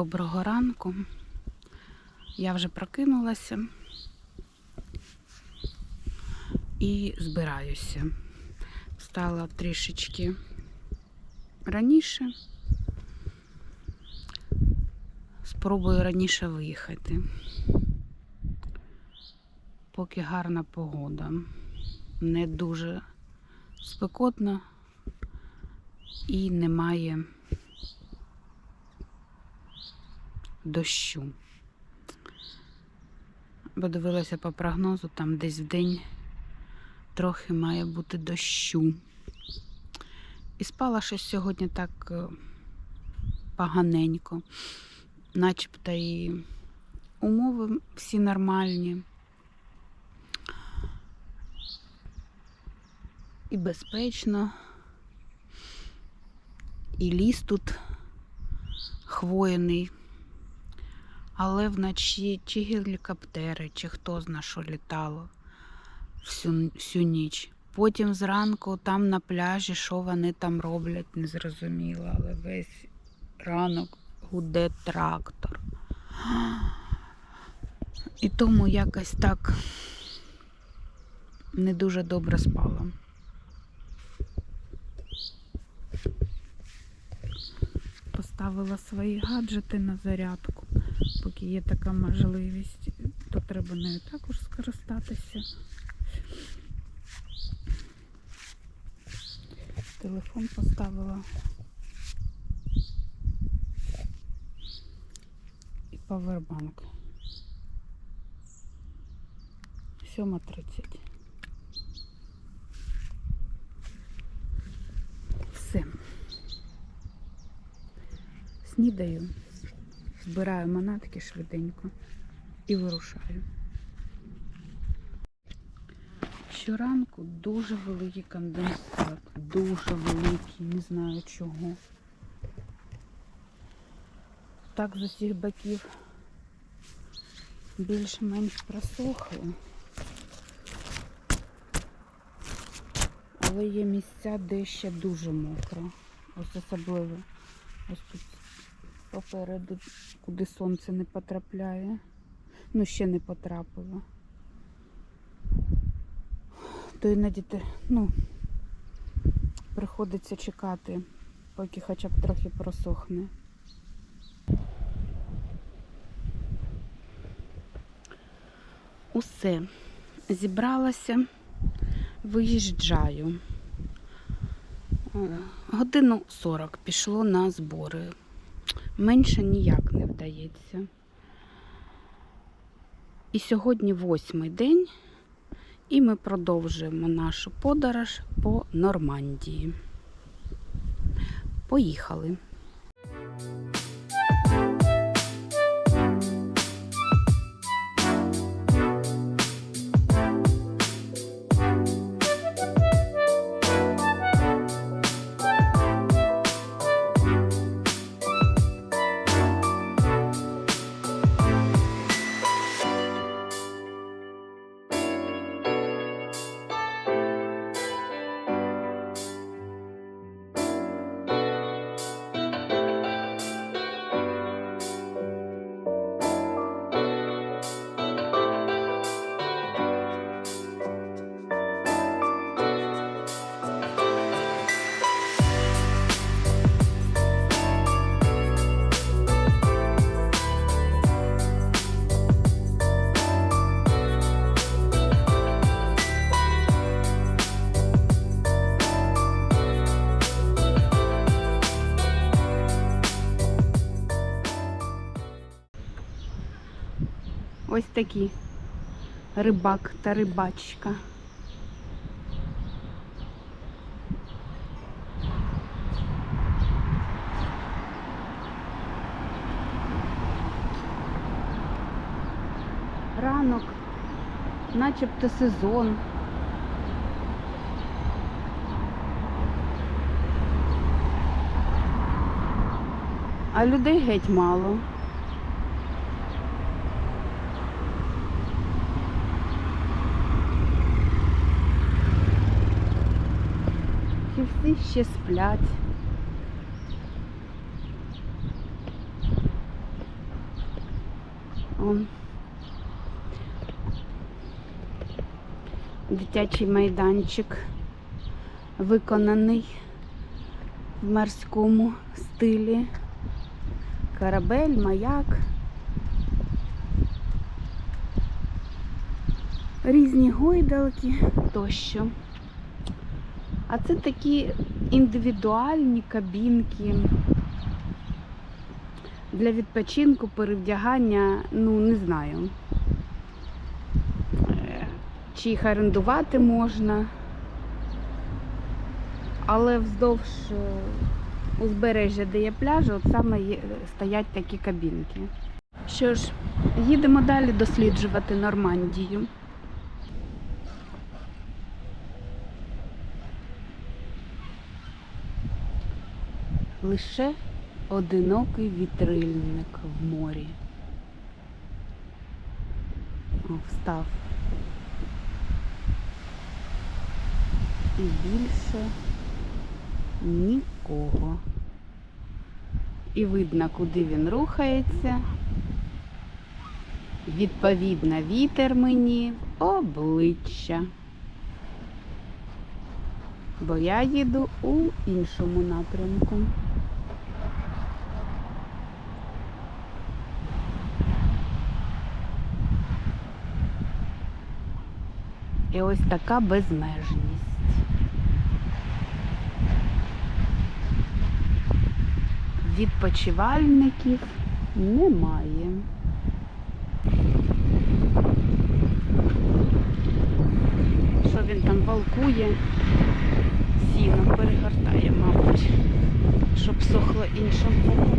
Доброго ранку. Я вже прокинулася і збираюся. Встала трішечки раніше. Спробую раніше виїхати. Поки гарна погода. Не дуже спекотно і немає дощу. Бо дивилася по прогнозу, там десь в день трохи має бути дощу. І спала щось сьогодні так е, поганенько, начебто і умови всі нормальні. І безпечно. І ліс тут хвойний. Але вночі чи гелікоптери, чи хто зна що літало всю, всю ніч. Потім зранку там на пляжі, що вони там роблять, не зрозуміло, але весь ранок гуде трактор. І тому якось так не дуже добре спала. Поставила свої гаджети на зарядку, поки є така можливість, то треба нею також скористатися. Телефон поставила. І павербанк. 7.30. Все. Снідаю, збираю манатки швиденько і вирушаю. Щоранку дуже великий конденсат, дуже великий, не знаю чого. Так з усіх боків більш-менш просохло. Але є місця, де ще дуже мокро. Ось особливо. Ось тут попереду, куди сонце не потрапляє. Ну, ще не потрапило. То іноді ну, приходиться чекати, поки хоча б трохи просохне. Усе. Зібралася, виїжджаю. Е, Годину 40 пішло на збори. Менше ніяк не вдається. І сьогодні восьмий день, і ми продовжуємо нашу подорож по Нормандії. Поїхали. Ось такі рибак та рибачка. Ранок, начебто сезон. А людей геть мало. Чи всі ще сплять? Он. Дитячий майданчик виконаний в морському стилі. Корабель, маяк. Різні гойдалки тощо. А це такі індивідуальні кабінки для відпочинку, перевдягання, ну не знаю. Е, Чи їх орендувати можна. Але вздовж е, узбережжя, де є пляжі, от саме стоять такі кабінки. Що ж, їдемо далі досліджувати Нормандію. Лише одинокий вітрильник в морі. О, встав. І більше нікого. І видно, куди він рухається. Відповідно, вітер мені обличчя. Бо я їду у іншому напрямку. І ось така безмежність. Відпочивальників немає. Що він там валкує? Сіно перегортає, мабуть, щоб сохло іншим боком.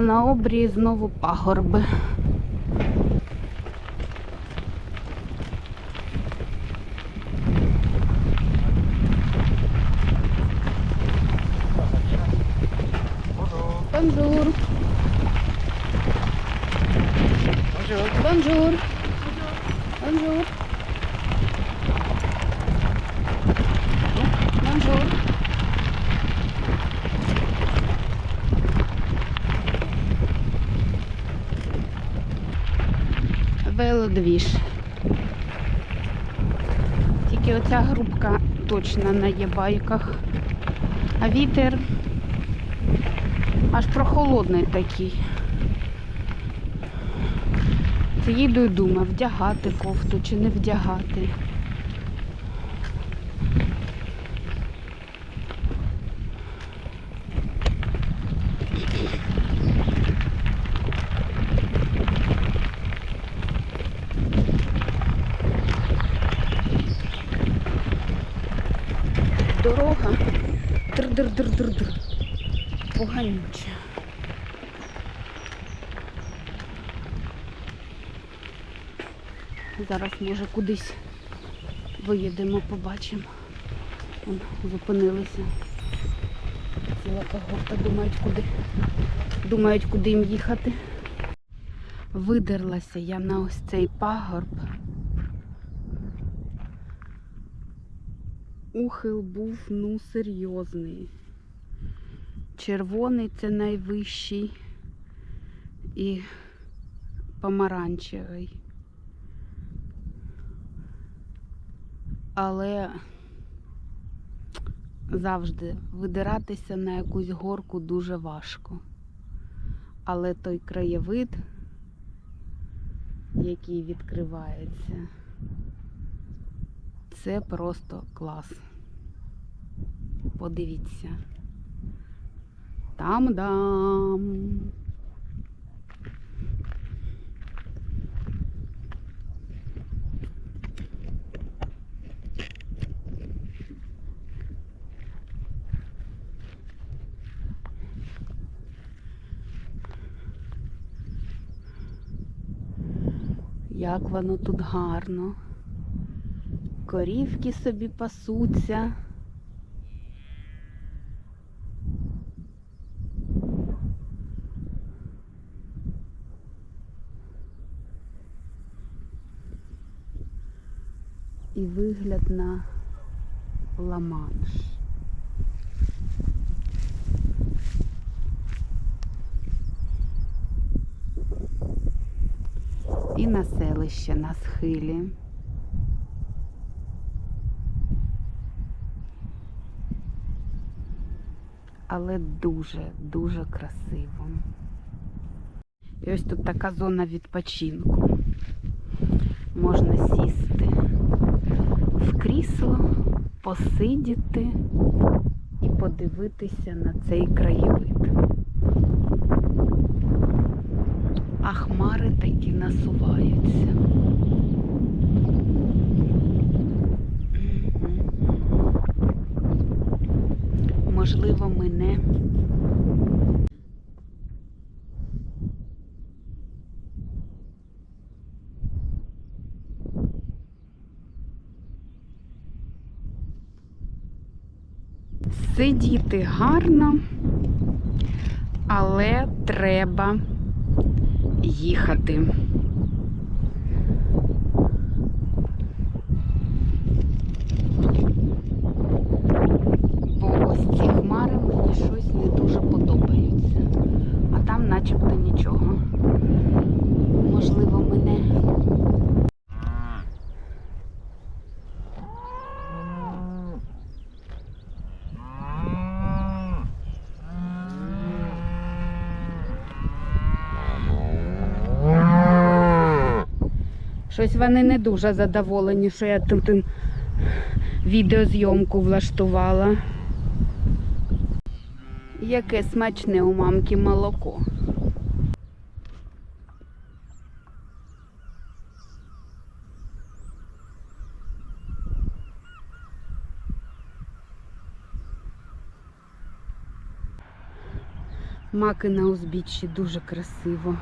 А на обрії знову пагорби. Бонжур. Бонжур. Точно на єбайках. А вітер аж прохолодний такий. Їду і думаю, вдягати кофту чи не вдягати. Поганюча. Зараз, може, кудись виїдемо, побачимо. Вон, зупинилися. Ціла когорта думають, куди. Думають, куди їм їхати. Видерлася я на ось цей пагорб. Ухил був ну серйозний. Червоний це найвищий і помаранчевий. Але завжди видиратися на якусь горку дуже важко. Але той краєвид, який відкривається, це просто клас. Подивіться. Там-дам. Як воно тут гарно. Корівки собі пасуться. І вигляд на Ла-Манш. І на селище на схилі. Але дуже, дуже красиво. І ось тут така зона відпочинку. Можна сісти в крісло, посидіти і подивитися на цей краєвид. А хмари такі насуваються. Можливо, мене сидіти гарно, але треба їхати. Бо ось ці хмари мені щось не дуже подобаються. А там начебто нічого. Можливо, мене Щось вони не дуже задоволені, що я тут відеозйомку влаштувала. Яке смачне у мамки молоко. Маки на узбіччі дуже красиво.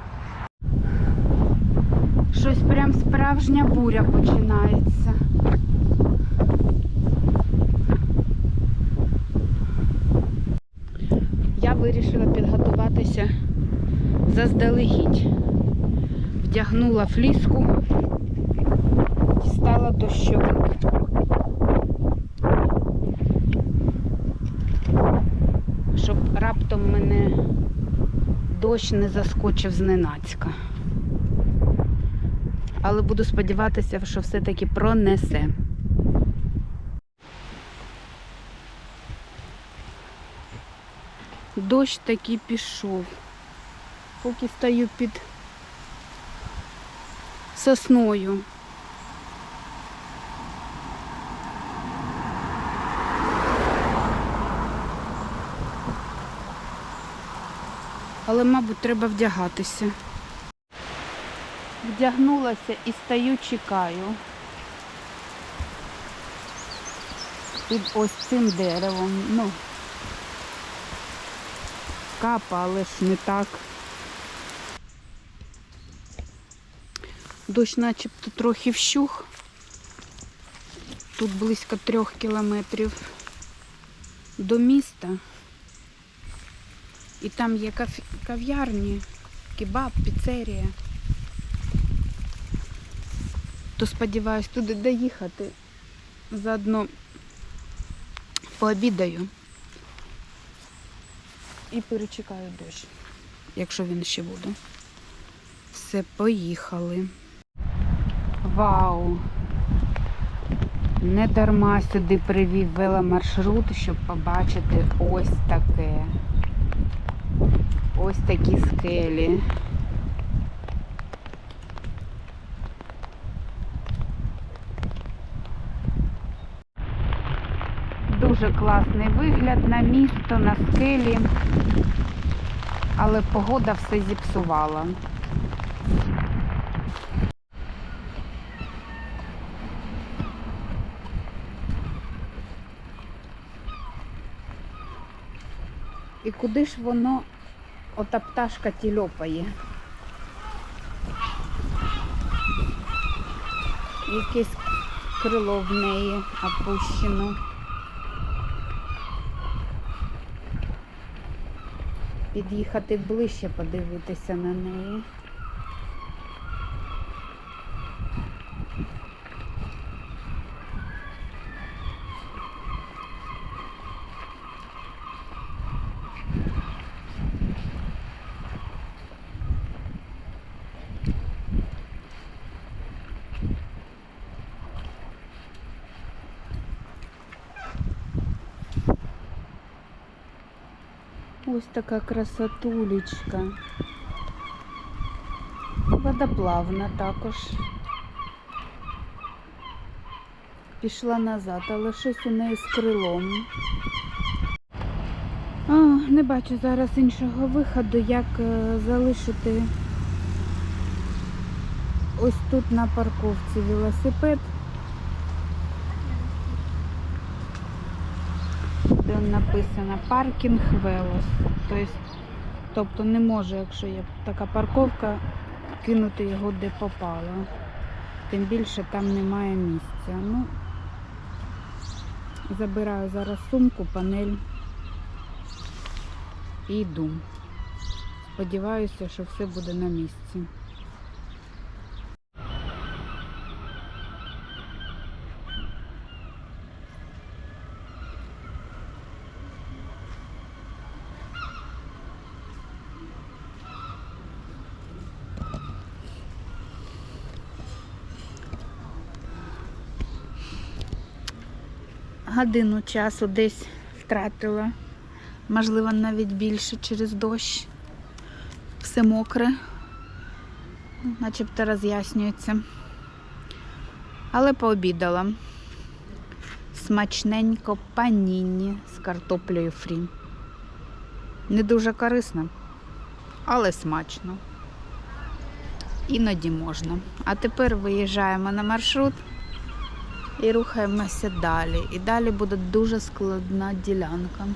Щось прям справжня буря починається. Я вирішила підготуватися заздалегідь. Вдягнула фліску, дістала дощовик. Щоб раптом мене дощ не заскочив зненацька але буду сподіватися, що все-таки пронесе. Дощ таки пішов. Поки стою під сосною. Але, мабуть, треба вдягатися. Вдягнулася і стою, чекаю. Під ось цим деревом. Ну, капа, але ж не так. Дощ начебто трохи вщух. Тут близько трьох кілометрів до міста. І там є кав'ярні, кебаб, піцерія то сподіваюсь туди доїхати. Заодно пообідаю і перечекаю дощ, якщо він ще буде. Все, поїхали. Вау! Не дарма сюди привів веломаршрут, щоб побачити ось таке. Ось такі скелі. Дуже класний вигляд на місто, на скелі, але погода все зіпсувала. І куди ж воно, ота пташка тільопає? Якесь крило в неї опущено. Під'їхати ближче, подивитися на неї. Ось така красотулечка. Водоплавна також. Пішла назад, але щось у неї з крилом. А, не бачу зараз іншого виходу, як е, залишити ось тут на парковці велосипед. Написано паркінг велос. Тобто, тобто не може, якщо є така парковка, кинути його де попало. Тим більше там немає місця. Ну, забираю зараз сумку, панель і йду. Сподіваюся, що все буде на місці. Годину часу десь втратила. Можливо, навіть більше через дощ. Все мокре, начебто роз'яснюється. Але пообідала. Смачненько паніні з картоплею фрі. Не дуже корисно, але смачно. Іноді можна. А тепер виїжджаємо на маршрут і рухаємося далі. І далі буде дуже складна ділянка.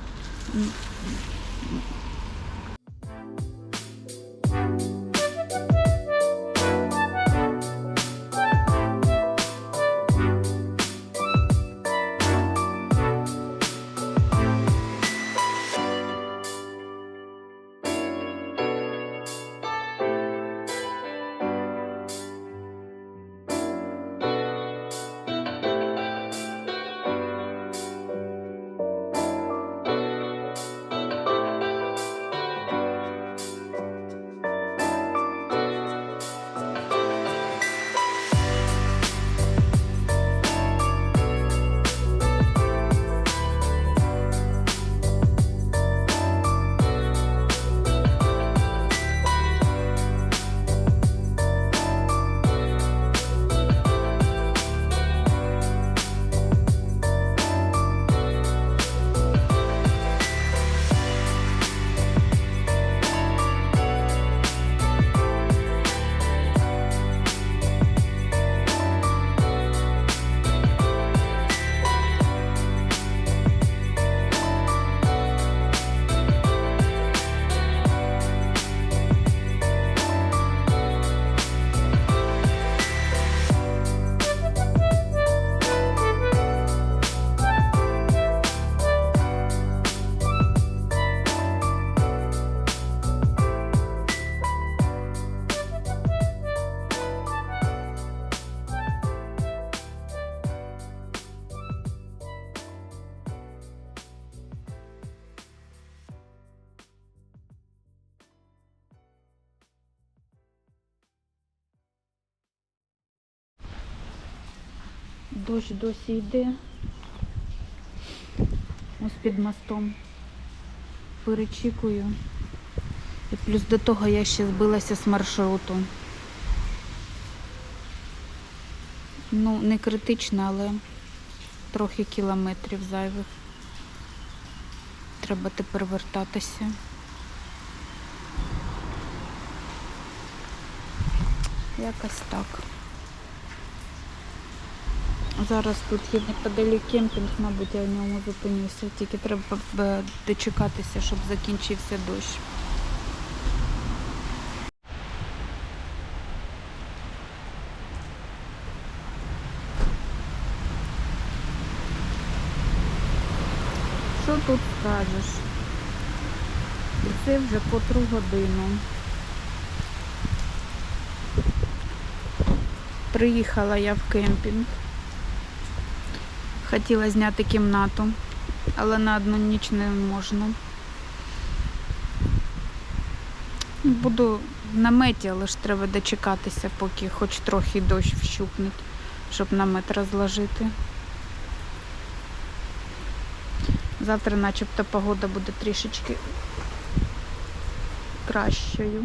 Дощ досі йде. Ось під мостом. Перечікую. І плюс до того я ще збилася з маршруту. Ну, не критично, але трохи кілометрів зайвих. Треба тепер вертатися. Якось так. Зараз тут є неподалік кемпінг, мабуть, я в ньому зупинюся. Тільки треба е, дочекатися, щоб закінчився дощ. Що тут скажеш? І це вже котру годину. Приїхала я в кемпінг. Хотіла зняти кімнату, але на одну ніч не можна. Буду в наметі, але ж треба дочекатися, поки хоч трохи дощ вщухне, щоб намет розложити. Завтра начебто погода буде трішечки кращою.